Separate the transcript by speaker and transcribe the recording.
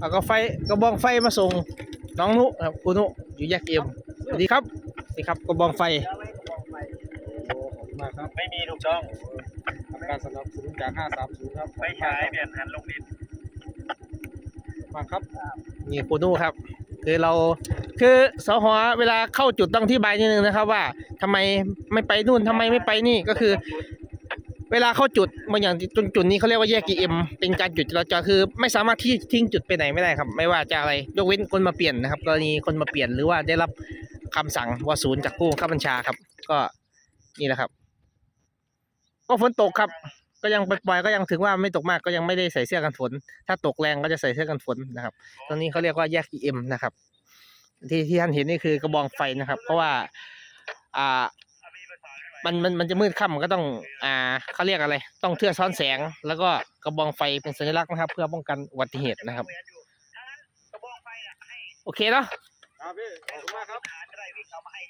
Speaker 1: เอาก็ไฟกระบองไฟมาส่งน้องนุครับคุณนุอยู่แยกเอ็มสวัสดีครับนี่ครับกระบองไฟ
Speaker 2: โอ้ขอบคุณมากครับ
Speaker 3: ไม่มีลูกช่อง
Speaker 2: ทำการสนับสนุนจาก 530 ครับ
Speaker 3: ไม่ใช้เปลี่ยนหันลงดิน
Speaker 2: มากครับ
Speaker 1: นี่คุณนุครับ คือเราคือสหอเวลาเข้าจุดต้องที่บายนิดนึงนะครับ ว่าทำไมไม่ไปนู่นทำไมไม่ไปนี่ก็คือ เวลาเข้าจุดบางอย่างจุดจุดนี้เขาเรียกว่าแยก GM เป็นการจุดจราจรคือ ไม่สามารถที่ทิ้งจุดไปไหนไม่ได้ครับ ไม่ว่าจะอะไรยกเว้นคนมาเปลี่ยนนะครับ กรณีคนมาเปลี่ยนหรือว่าได้รับคำสั่งว่าศูนย์จากผู้บังคับบัญชาครับ ก็นี่แหละครับ ก็ฝนตกครับ ก็ยังปล่อยก็ยังถึงว่าไม่ตกมากก็ยังไม่ได้ใส่เสื้อกันฝน ถ้าตกแรงก็จะใส่เสื้อกันฝนนะครับตรงนี้เขาเรียกว่าแยก EM นะครับ ที่ที่ท่านเห็นนี่คือกระบองไฟนะครับ เพราะว่า อ่า มันมันมันจะมืดค่ำมันก็ต้อง อ่าเขาเรียกอะไร ต้องเทื่อซ้อนแสง แล้วก็กระบองไฟเป็นสัญลักษณ์นะครับ เพื่อป้องกันอุบัติเหตุนะครับ โอเคเนาะ
Speaker 2: ครับพี่ขอบคุณมากครับ